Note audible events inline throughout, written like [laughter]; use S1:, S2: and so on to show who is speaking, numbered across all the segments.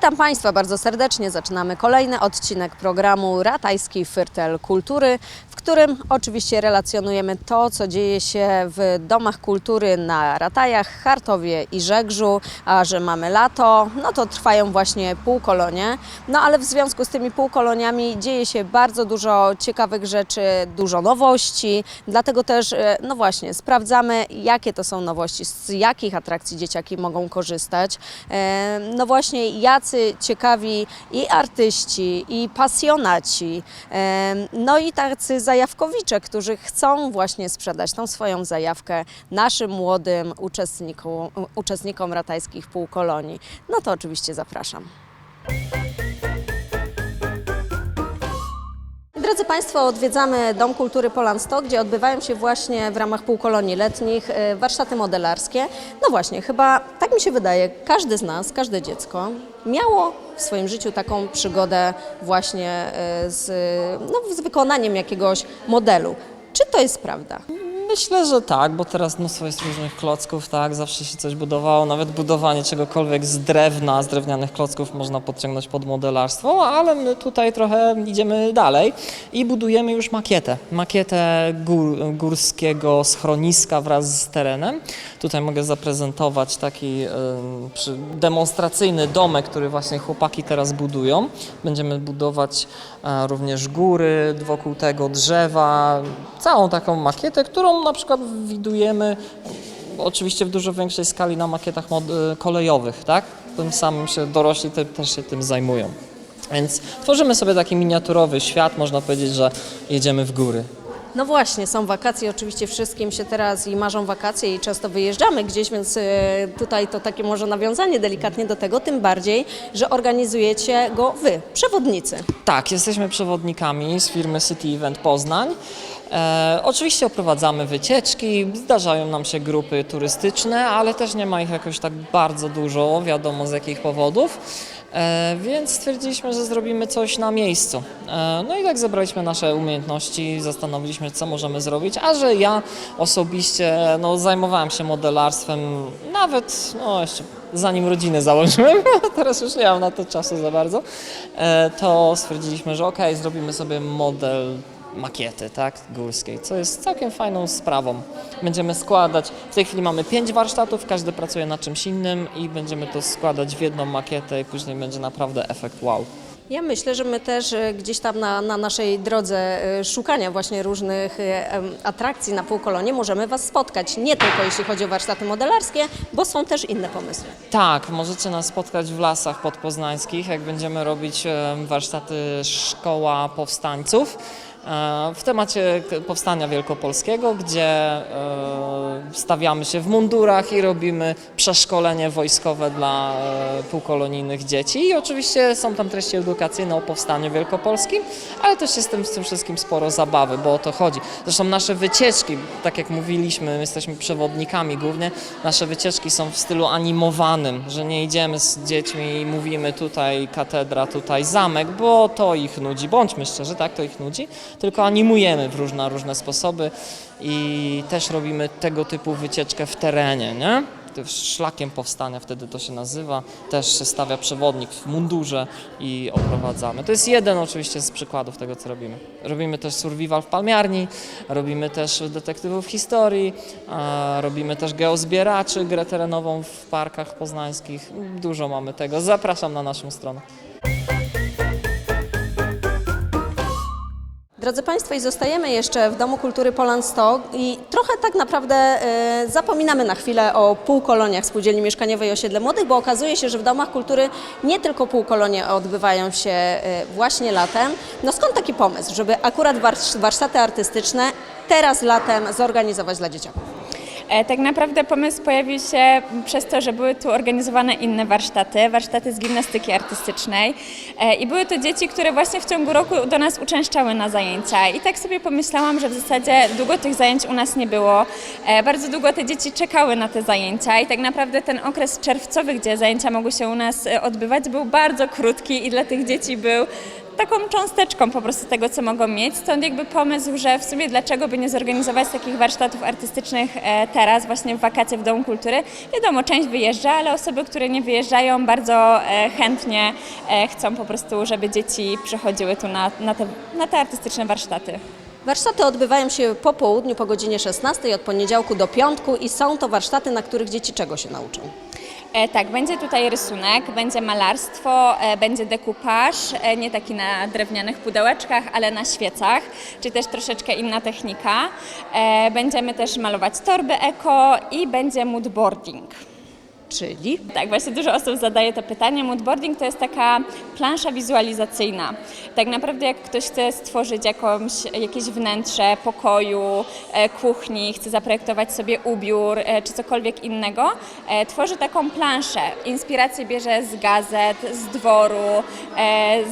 S1: Witam Państwa bardzo serdecznie. Zaczynamy kolejny odcinek programu Ratajski Firtel Kultury, którym oczywiście relacjonujemy to, co dzieje się w domach kultury na Ratajach, Chartowie i Żegrzu, a że mamy lato, no to trwają właśnie półkolonie. No ale w związku z tymi półkoloniami dzieje się bardzo dużo ciekawych rzeczy, dużo nowości, dlatego też, e, no właśnie, sprawdzamy, jakie to są nowości, z jakich atrakcji dzieciaki mogą korzystać. E, No właśnie, jacy ciekawi i artyści, i pasjonaci, e, no i tacy zajawkowicze, którzy chcą właśnie sprzedać tą swoją zajawkę naszym młodym uczestnikom, uczestnikom ratajskich półkolonii. No to oczywiście zapraszam. Drodzy Państwo, odwiedzamy Dom Kultury Polansto, gdzie odbywają się właśnie w ramach półkolonii letnich e, warsztaty modelarskie. No właśnie, chyba tak mi się wydaje, każdy z nas, każde dziecko miało w swoim życiu taką przygodę właśnie e, z, no, z wykonaniem jakiegoś modelu. Czy to jest prawda?
S2: Myślę, że tak, bo teraz mnóstwo jest różnych klocków, tak, zawsze się coś budowało, nawet budowanie czegokolwiek z drewna, z drewnianych klocków można podciągnąć pod modelarstwo, ale my tutaj trochę idziemy dalej i budujemy już makietę, makietę gór, górskiego schroniska wraz z terenem. Tutaj mogę zaprezentować taki demonstracyjny domek, który właśnie chłopaki teraz budują. Będziemy budować również góry wokół tego, drzewa, całą taką makietę, którą na przykład widujemy oczywiście w dużo większej skali na makietach e, kolejowych, tak? Tym samym się dorośli te, też się tym zajmują. Więc tworzymy sobie taki miniaturowy świat, można powiedzieć, że jedziemy w góry.
S1: No właśnie, są wakacje, oczywiście wszystkim się teraz i marzą wakacje i często wyjeżdżamy gdzieś, więc e, tutaj to takie może nawiązanie delikatnie do tego, tym bardziej, że organizujecie go Wy, przewodnicy.
S2: Tak, jesteśmy przewodnikami z firmy City Event Poznań. E, oczywiście oprowadzamy wycieczki, zdarzają nam się grupy turystyczne, ale też nie ma ich jakoś tak bardzo dużo, wiadomo z jakich powodów. E, więc stwierdziliśmy, że zrobimy coś na miejscu. E, no i tak zebraliśmy nasze umiejętności, zastanowiliśmy, co możemy zrobić, a że ja osobiście no, zajmowałem się modelarstwem nawet no, jeszcze zanim rodzinę założyłem, [laughs] teraz już nie mam na to czasu za bardzo, e, to stwierdziliśmy, że okej, zrobimy sobie model makiety, tak, górskiej, co jest całkiem fajną sprawą. Będziemy składać, w tej chwili mamy pięć warsztatów, każdy pracuje na czymś innym i będziemy to składać w jedną makietę i później będzie naprawdę efekt wow.
S1: Ja myślę, że my też e, gdzieś tam na, na naszej drodze e, szukania właśnie różnych e, atrakcji na półkolonie możemy Was spotkać. Nie tylko jeśli chodzi o warsztaty modelarskie, bo są też inne pomysły.
S2: Tak, możecie nas spotkać w lasach podpoznańskich, jak będziemy robić warsztaty Szkoła Powstańców w temacie Powstania Wielkopolskiego, gdzie e, stawiamy się w mundurach i robimy przeszkolenie wojskowe dla e, półkolonijnych dzieci. I oczywiście są tam treści edukacyjne o Powstaniu Wielkopolskim, ale też jest z tym, wszystkim sporo zabawy, bo o to chodzi. Zresztą nasze wycieczki, tak jak mówiliśmy, my jesteśmy przewodnikami głównie, nasze wycieczki są w stylu animowanym, że nie idziemy z dziećmi i mówimy tutaj katedra, tutaj zamek, bo to ich nudzi, bądźmy szczerzy, tak, to ich nudzi, tylko animujemy w różne, różne sposoby i też robimy tego typu wycieczkę w terenie, nie? Szlakiem powstania wtedy to się nazywa. Też się stawia przewodnik w mundurze i oprowadzamy. To jest jeden oczywiście z przykładów tego, co robimy. Robimy też survival w palmiarni, robimy też detektywów historii, robimy też geozbieraczy, grę terenową w parkach poznańskich. Dużo mamy tego. Zapraszam na naszą stronę.
S1: Drodzy Państwo, i zostajemy jeszcze w Domu Kultury Polan 100 i trochę tak naprawdę e, zapominamy na chwilę o półkoloniach Spółdzielni Mieszkaniowej Osiedle Młodych, bo okazuje się, że w domach kultury nie tylko półkolonie odbywają się e, właśnie latem. No skąd taki pomysł, żeby akurat warsz- warsztaty artystyczne teraz latem zorganizować dla dzieciaków?
S3: E, Tak naprawdę pomysł pojawił się przez to, że były tu organizowane inne warsztaty, warsztaty z gimnastyki artystycznej. E, i były to dzieci, które właśnie w ciągu roku do nas uczęszczały na zajęcia. I tak sobie pomyślałam, że w zasadzie długo tych zajęć u nas nie było, E, bardzo długo te dzieci czekały na te zajęcia i tak naprawdę ten okres czerwcowy, gdzie zajęcia mogły się u nas odbywać był bardzo krótki i dla tych dzieci był taką cząsteczką po prostu tego, co mogą mieć. Stąd jakby pomysł, że w sumie dlaczego by nie zorganizować takich warsztatów artystycznych e, teraz, właśnie w wakacje w Domu Kultury. Wiadomo, część wyjeżdża, ale osoby, które nie wyjeżdżają, bardzo e, chętnie e, chcą po prostu, żeby dzieci przychodziły tu na, na, te, na te artystyczne warsztaty.
S1: Warsztaty odbywają się po południu, po godzinie 16 od poniedziałku do piątku i są to warsztaty, na których dzieci czego się nauczą.
S3: E, tak, będzie tutaj rysunek, będzie malarstwo, e, będzie dekupaż, e, nie taki na drewnianych pudełeczkach, ale na świecach, czyli też troszeczkę inna technika. E, będziemy też malować torby eko i będzie moodboarding.
S1: Czyli
S3: Tak, właśnie dużo osób zadaje to pytanie. Moodboarding to jest taka plansza wizualizacyjna. Tak naprawdę jak ktoś chce stworzyć jakąś, jakieś wnętrze pokoju, e, kuchni, chce zaprojektować sobie ubiór e, czy cokolwiek innego, e, tworzy taką planszę. Inspirację bierze z gazet, z dworu,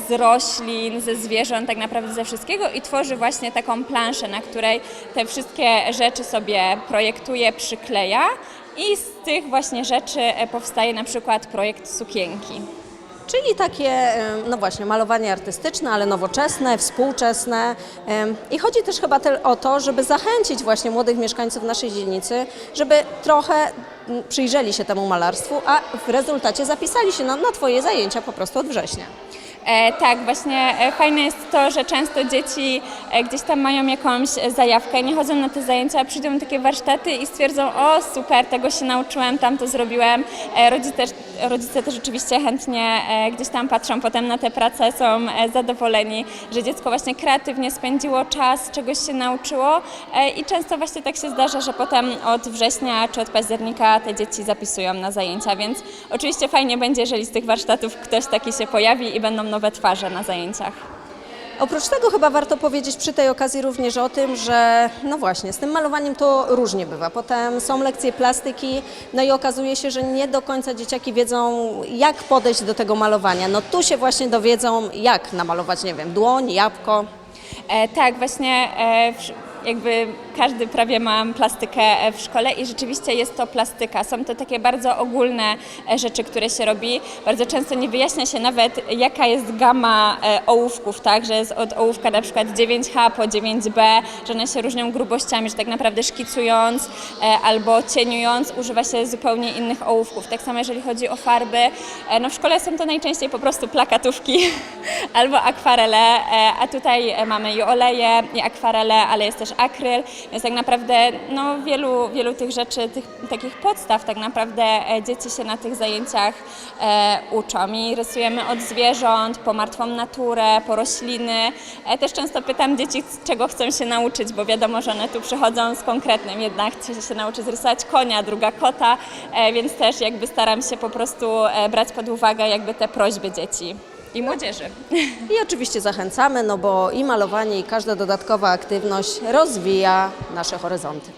S3: z roślin, ze zwierząt, tak naprawdę ze wszystkiego i tworzy właśnie taką planszę, na której te wszystkie rzeczy sobie projektuje, przykleja i z tych właśnie rzeczy e, powstaje na przykład projekt sukienki.
S1: Czyli takie, em, no właśnie, malowanie artystyczne, ale nowoczesne, współczesne. Em, I chodzi też chyba o to, żeby zachęcić właśnie młodych mieszkańców naszej dzielnicy, żeby trochę przyjrzeli się temu malarstwu, a w rezultacie zapisali się na, na Twoje zajęcia po prostu od września.
S3: E, tak, właśnie e, fajne jest to, że często dzieci e, gdzieś tam mają jakąś zajawkę, nie chodzą na te zajęcia, przyjdą na takie warsztaty i stwierdzą, o super, tego się nauczyłem, tam to zrobiłem. Rodzice, rodzice też oczywiście chętnie e, gdzieś tam patrzą potem na te prace, są e, zadowoleni, że dziecko właśnie kreatywnie spędziło czas, czegoś się nauczyło e, i często właśnie tak się zdarza, że potem od września czy od października te dzieci zapisują na zajęcia, więc oczywiście fajnie będzie, jeżeli z tych warsztatów ktoś taki się pojawi i będą nowe twarze na zajęciach.
S1: Oprócz tego chyba warto powiedzieć przy tej okazji również o tym, że no właśnie, z tym malowaniem to różnie bywa. Potem są lekcje plastyki, no i okazuje się, że nie do końca dzieciaki wiedzą, jak podejść do tego malowania. No tu się właśnie dowiedzą, jak namalować, nie wiem, dłoń, jabłko.
S3: E, tak, właśnie e, wsz- jakby każdy prawie ma plastykę e, w szkole i rzeczywiście jest to plastyka. Są to takie bardzo ogólne e, rzeczy, które się robi. Bardzo często nie wyjaśnia się nawet, jaka jest gama e, ołówków, tak, że jest od ołówka na przykład 9H po 9B, że one się różnią grubościami, że tak naprawdę szkicując albo cieniując używa się zupełnie innych ołówków. Tak samo jeżeli chodzi o farby, no w szkole są to najczęściej po prostu plakatówki [laughs] albo akwarele, a tutaj mamy i oleje, i akwarele, ale jest też akryl, więc tak naprawdę no, wielu, wielu tych rzeczy, tych takich podstaw tak naprawdę e, dzieci się na tych zajęciach e, uczą. I rysujemy od zwierząt, po martwą naturę, po rośliny. E, też często pytam dzieci, czego chcą się nauczyć, bo wiadomo, że one tu przychodzą z konkretnym, jedna chce się nauczyć rysować konia, druga kota, e, więc też jakby staram się po prostu e, brać pod uwagę jakby te prośby dzieci i młodzieży.
S1: I oczywiście zachęcamy, no bo i malowanie, i każda dodatkowa aktywność rozwija nasze horyzonty.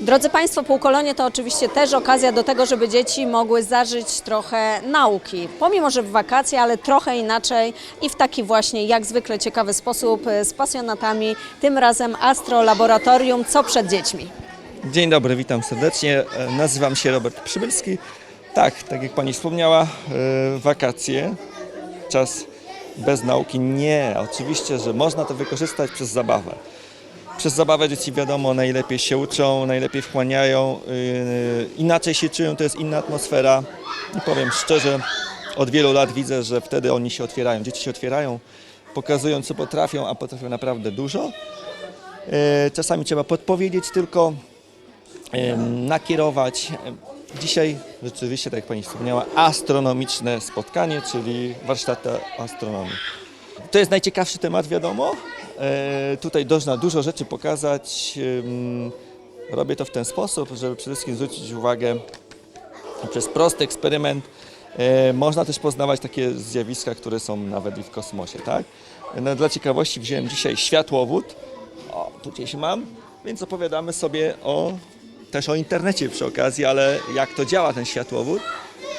S1: Drodzy Państwo, półkolonie to oczywiście też okazja do tego, żeby dzieci mogły zażyć trochę nauki. Pomimo, że w wakacje, ale trochę inaczej i w taki właśnie jak zwykle ciekawy sposób e, z pasjonatami, tym razem Astro Laboratorium, co przed dziećmi.
S4: Dzień dobry, witam serdecznie. E, Nazywam się Robert Przybylski. Tak, tak jak Pani wspomniała, e, wakacje, czas bez nauki. Nie, oczywiście, że można to wykorzystać przez zabawę. Przez zabawę dzieci wiadomo, najlepiej się uczą, najlepiej wchłaniają, yy, inaczej się czują, to jest inna atmosfera. I powiem szczerze, od wielu lat widzę, że wtedy oni się otwierają, dzieci się otwierają, pokazują co potrafią, a potrafią naprawdę dużo. Yy, Czasami trzeba podpowiedzieć tylko, nakierować. Dzisiaj rzeczywiście, tak jak Pani wspomniała, astronomiczne spotkanie, czyli warsztaty astronomii. To jest najciekawszy temat, wiadomo. E, tutaj można dużo rzeczy pokazać. Em, Robię to w ten sposób, żeby przede wszystkim zwrócić uwagę przez prosty eksperyment. E, można też poznawać takie zjawiska, które są nawet i w kosmosie, tak? No, dla ciekawości wziąłem dzisiaj światłowód. O, tu gdzieś mam, więc opowiadamy sobie o, też o internecie przy okazji, ale jak to działa ten światłowód.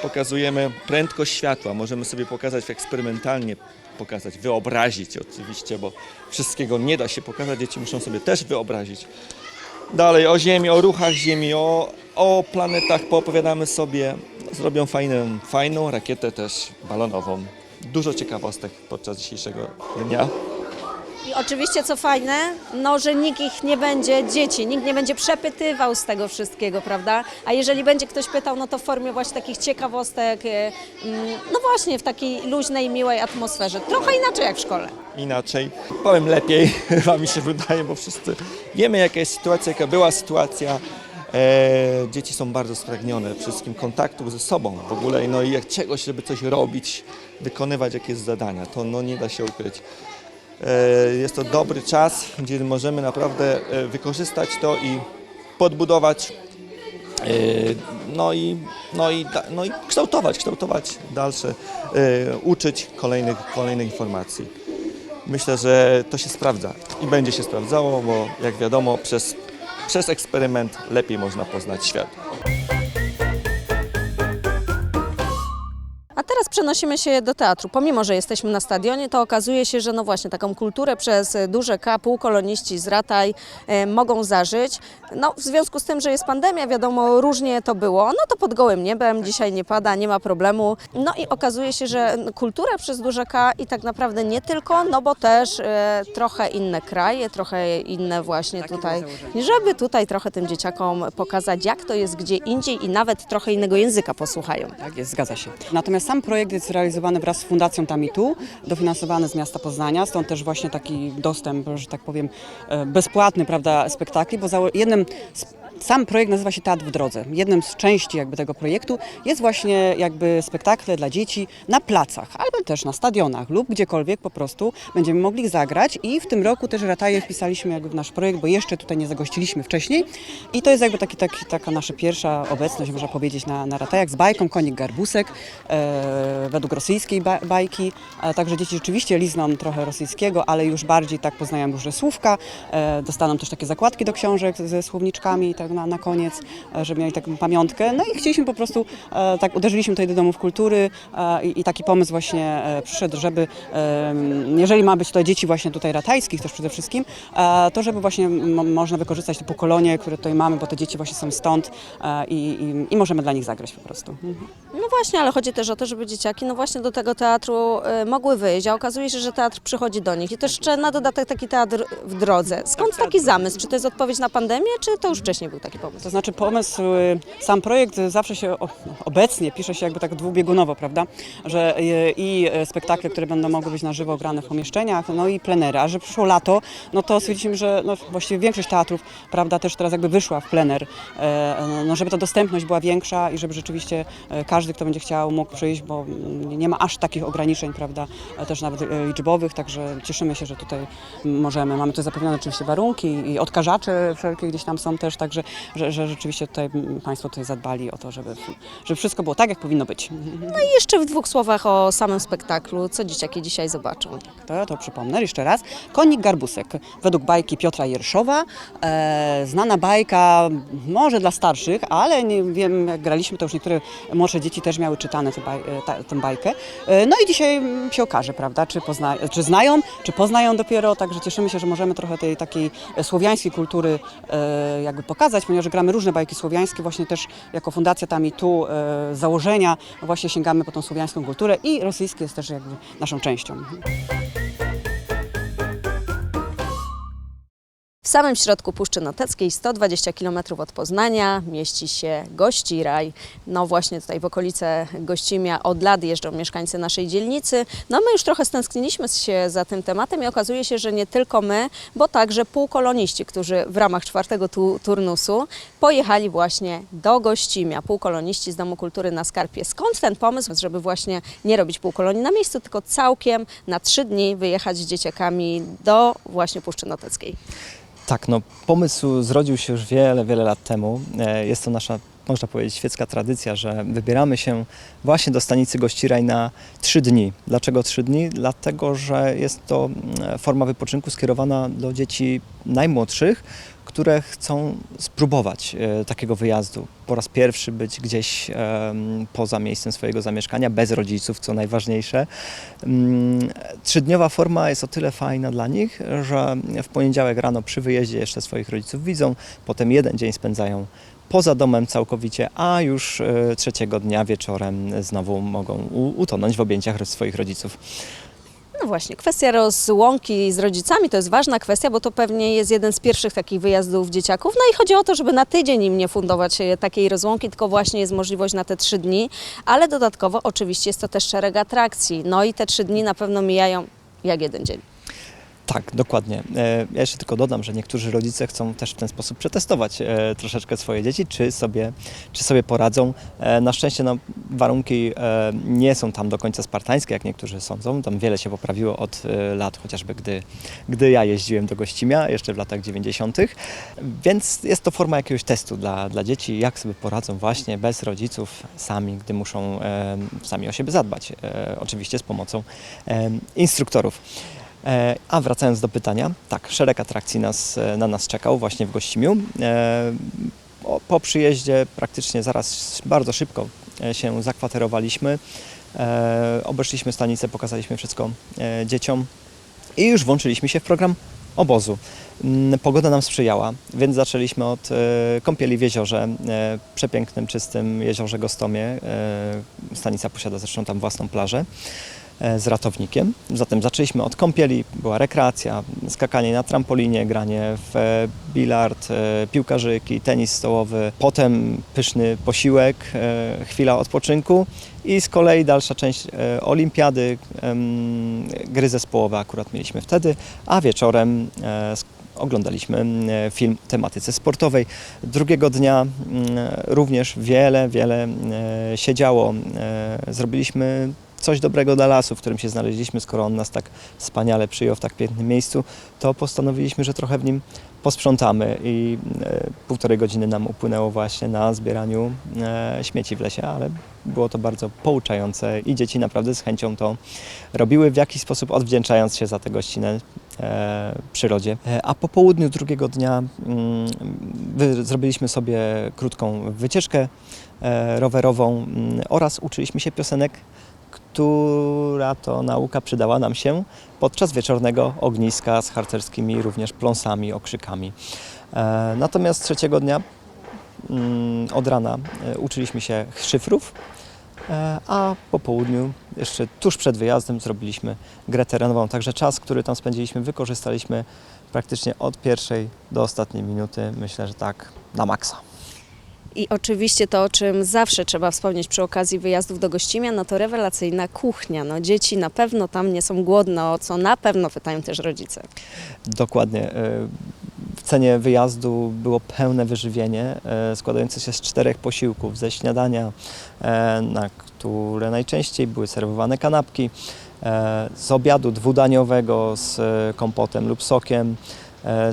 S4: Pokazujemy prędkość światła, możemy sobie pokazać eksperymentalnie, pokazać, wyobrazić oczywiście, bo wszystkiego nie da się pokazać, dzieci muszą sobie też wyobrazić. Dalej o Ziemi, o ruchach Ziemi, o o planetach poopowiadamy sobie, zrobią fajną, fajną rakietę też balonową. Dużo ciekawostek podczas dzisiejszego dnia.
S1: I oczywiście co fajne, no że nikt ich nie będzie, dzieci, nikt nie będzie przepytywał z tego wszystkiego, prawda? A jeżeli będzie ktoś pytał, no to w formie właśnie takich ciekawostek, e, mm, no właśnie w takiej luźnej, miłej atmosferze. Trochę inaczej jak w szkole.
S4: Inaczej, powiem lepiej, [laughs] chyba mi się wydaje, bo wszyscy wiemy jaka jest sytuacja, jaka była sytuacja. E, dzieci są bardzo spragnione wszystkim kontaktu ze sobą w ogóle, no i jak czegoś, żeby coś robić, wykonywać jakieś zadania, to no nie da się ukryć. E, Jest to dobry czas, gdzie możemy naprawdę e, wykorzystać to i podbudować, e, no i, no i, no i kształtować, kształtować dalsze, uczyć kolejnych, kolejnych informacji. Myślę, że to się sprawdza i będzie się sprawdzało, bo jak wiadomo, przez, przez eksperyment lepiej można poznać świat.
S1: Teraz przenosimy się do teatru. Pomimo, że jesteśmy na stadionie, to okazuje się, że no właśnie taką kulturę przez duże K półkoloniści z Rataj e, mogą zażyć. No w związku z tym, że jest pandemia, wiadomo, różnie to było. No to pod gołym niebem, dzisiaj nie pada, nie ma problemu. No i okazuje się, że kultura przez duże K i tak naprawdę nie tylko, no bo też e, trochę inne kraje, trochę inne właśnie tutaj, żeby tutaj trochę tym dzieciakom pokazać, jak to jest gdzie indziej i nawet trochę innego języka posłuchają.
S5: Tak jest, zgadza się. Natomiast sam projekt jest realizowany wraz z Fundacją Tamitu, dofinansowany z miasta Poznania, stąd też właśnie taki dostęp, że tak powiem, e, bezpłatny, prawda, spektakli, bo jednym z sam projekt nazywa się Teatr w Drodze. Jednym z części jakby tego projektu jest właśnie jakby spektakle dla dzieci na placach, albo też na stadionach lub gdziekolwiek po prostu będziemy mogli zagrać. I w tym roku też Rataje wpisaliśmy jakby w nasz projekt, bo jeszcze tutaj nie zagościliśmy wcześniej. I to jest jakby taki, taki, taka nasza pierwsza obecność, można powiedzieć, na, na Ratajach z bajką Konik Garbusek e, według rosyjskiej ba bajki, e, także dzieci rzeczywiście lizną trochę rosyjskiego, ale już bardziej tak poznają różne słówka, e, dostaną też takie zakładki do książek ze słowniczkami tak na, na koniec, e, żeby mieli taką pamiątkę. No i chcieliśmy po prostu, e, tak uderzyliśmy tutaj do domów kultury e, i, i taki pomysł właśnie przyszedł, żeby jeżeli ma być to dzieci właśnie tutaj ratajskich też przede wszystkim, to żeby właśnie można wykorzystać te pokolonie, które tutaj mamy, bo te dzieci właśnie są stąd i, i, i możemy dla nich zagrać po prostu. Mhm.
S1: No właśnie, ale chodzi też o to, żeby dzieciaki no właśnie do tego teatru mogły wyjść, a okazuje się, że teatr przychodzi do nich i też jeszcze na dodatek taki teatr w drodze. Skąd taki zamysł? Czy to jest odpowiedź na pandemię, czy to już wcześniej był taki pomysł?
S5: To znaczy pomysł, y, sam projekt zawsze się obecnie pisze się jakby tak dwubiegunowo, prawda? Że y, i y, spektakle, które będą mogły być na żywo grane w pomieszczeniach, no i plenery. A że przyszło lato, no to stwierdziliśmy, że no właściwie większość teatrów, prawda, też teraz jakby wyszła w plener, e, no żeby ta dostępność była większa i żeby rzeczywiście e, każdy, kto będzie chciał, mógł przyjść, bo mm, nie ma aż takich ograniczeń, prawda, e, też nawet e, liczbowych, także cieszymy się, że tutaj możemy. Mamy tu zapewnione oczywiście warunki i odkażacze wszelkie gdzieś tam są też, także że, że rzeczywiście tutaj Państwo tutaj zadbali o to, żeby, żeby wszystko było tak, jak powinno być.
S1: I jeszcze w dwóch słowach o samym spektaklu, co dzieciaki dzisiaj zobaczą.
S5: To, to przypomnę jeszcze raz. Konik Garbusek, według bajki Piotra Jerszowa. E, znana bajka, może dla starszych, ale nie wiem, jak graliśmy, to już niektóre młodsze dzieci też miały czytane tę, baj, e, ta, tę bajkę. E, no i dzisiaj się okaże, prawda, czy, pozna, czy znają, czy poznają dopiero, także cieszymy się, że możemy trochę tej takiej słowiańskiej kultury e, jakby pokazać, ponieważ gramy różne bajki słowiańskie, właśnie też jako Fundacja tam i tu e, założenia właśnie sięgamy po tą słowiańską kulturę i rosyjskie jest też jakby naszą częścią.
S1: W samym środku Puszczy Noteckiej, 120 km od Poznania, mieści się Gościraj. No właśnie tutaj w okolice Gościmia od lat jeżdżą mieszkańcy naszej dzielnicy. No my już trochę stęskniliśmy się za tym tematem i okazuje się, że nie tylko my, bo także półkoloniści, którzy w ramach czwartego tu, turnusu pojechali właśnie do Gościmia. Półkoloniści z Domu Kultury na Skarpie. Skąd ten pomysł, żeby właśnie nie robić półkolonii na miejscu, tylko całkiem na trzy dni wyjechać z dzieciakami do właśnie Puszczy Noteckiej?
S6: Tak, no pomysł zrodził się już wiele, wiele lat temu. E, Jest to nasza, można powiedzieć, świecka tradycja, że wybieramy się właśnie do stanicy Gościraj na trzy dni. Dlaczego trzy dni? Dlatego, że jest to mm, forma wypoczynku skierowana do dzieci najmłodszych, które chcą spróbować e, takiego wyjazdu. Po raz pierwszy być gdzieś poza miejscem swojego zamieszkania, bez rodziców, co najważniejsze. Mm, Trzydniowa forma jest o tyle fajna dla nich, że w poniedziałek rano przy wyjeździe jeszcze swoich rodziców widzą, potem jeden dzień spędzają poza domem całkowicie, a już e, trzeciego dnia wieczorem znowu mogą utonąć w objęciach swoich rodziców.
S1: No właśnie, kwestia rozłąki z rodzicami to jest ważna kwestia, bo to pewnie jest jeden z pierwszych takich wyjazdów dzieciaków. No i chodzi o to, żeby na tydzień im nie fundować e, takiej rozłąki, tylko właśnie jest możliwość na te trzy dni, ale dodatkowo oczywiście jest to też szereg atrakcji. No i te trzy dni na pewno mijają jak jeden dzień.
S6: Tak, dokładnie. E, Ja jeszcze tylko dodam, że niektórzy rodzice chcą też w ten sposób przetestować e, troszeczkę swoje dzieci, czy sobie, czy sobie poradzą. E, Na szczęście no, warunki nie są tam do końca spartańskie, jak niektórzy sądzą. Tam wiele się poprawiło od lat, chociażby gdy, gdy ja jeździłem do Gościmia, jeszcze w latach 90. Więc jest to forma jakiegoś testu dla, dla dzieci, jak sobie poradzą właśnie bez rodziców, sami, gdy muszą sami o siebie zadbać. Oczywiście z pomocą instruktorów. E, A wracając do pytania, tak, szereg atrakcji nas, e, na nas czekał właśnie w Gościmiu. E, Po przyjeździe praktycznie zaraz bardzo szybko się zakwaterowaliśmy. Obeszliśmy stanicę, pokazaliśmy wszystko dzieciom i już włączyliśmy się w program obozu. Mm, Pogoda nam sprzyjała, więc zaczęliśmy od kąpieli w jeziorze, przepięknym, czystym jeziorze Gostomie. Stanica posiada zresztą tam własną plażę z ratownikiem. Zatem zaczęliśmy od kąpieli, była rekreacja, skakanie na trampolinie, granie w e, bilard, e, piłkarzyki, tenis stołowy, potem pyszny posiłek, e, chwila odpoczynku i z kolei dalsza część e, olimpiady, gry zespołowe akurat mieliśmy wtedy, a wieczorem e, oglądaliśmy e, film o tematyce sportowej. Drugiego dnia również wiele, wiele e, się działo. E, Zrobiliśmy coś dobrego dla lasu, w którym się znaleźliśmy, skoro on nas tak wspaniale przyjął w tak pięknym miejscu, to postanowiliśmy, że trochę w nim posprzątamy i e, półtorej godziny nam upłynęło właśnie na zbieraniu e, śmieci w lesie, ale było to bardzo pouczające i dzieci naprawdę z chęcią to robiły, w jakiś sposób odwdzięczając się za tę gościnę e, przyrodzie. E, A po południu drugiego dnia mm, zrobiliśmy sobie krótką wycieczkę e, rowerową mm, oraz uczyliśmy się piosenek która to nauka przydała nam się podczas wieczornego ogniska z harcerskimi również pląsami, okrzykami. E, Natomiast trzeciego dnia mm, od rana e, uczyliśmy się szyfrów, e, a po południu, jeszcze tuż przed wyjazdem, zrobiliśmy grę terenową. Także czas, który tam spędziliśmy, wykorzystaliśmy praktycznie od pierwszej do ostatniej minuty. Myślę, że tak na maksa.
S1: I oczywiście to, o czym zawsze trzeba wspomnieć przy okazji wyjazdów do Gościmia, no to rewelacyjna kuchnia. No dzieci na pewno tam nie są głodne, o co na pewno pytają też rodzice.
S6: Dokładnie. e, W cenie wyjazdu było pełne wyżywienie e, składające się z czterech posiłków. Ze śniadania, e, na które najczęściej były serwowane kanapki, z obiadu dwudaniowego z kompotem lub sokiem,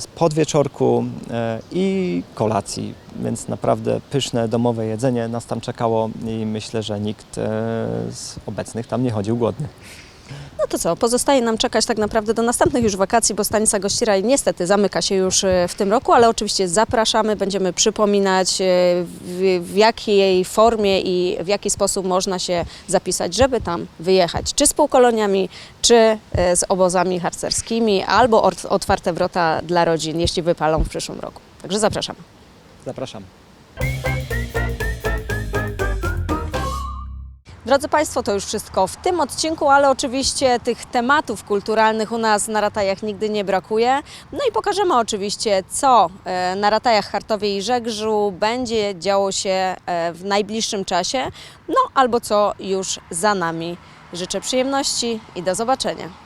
S6: z podwieczorku e, i kolacji. Więc naprawdę pyszne domowe jedzenie nas tam czekało i myślę, że nikt e, z obecnych tam nie chodził głodny.
S1: No to co, pozostaje nam czekać tak naprawdę do następnych już wakacji, bo stanica Gościraj niestety zamyka się już e, w tym roku, ale oczywiście zapraszamy, będziemy przypominać e, w, w jakiej formie i w jaki sposób można się zapisać, żeby tam wyjechać, czy z półkoloniami, czy e, z obozami harcerskimi, albo ot- otwarte wrota dla rodzin, jeśli wypalą w przyszłym roku. Także zapraszamy.
S6: Zapraszam.
S1: Drodzy Państwo, to już wszystko w tym odcinku, ale oczywiście tych tematów kulturalnych u nas na Ratajach nigdy nie brakuje. No i pokażemy oczywiście, co e, na Ratajach Chartowie i Żegrzu będzie działo się e, w najbliższym czasie, no albo co już za nami. Życzę przyjemności i do zobaczenia.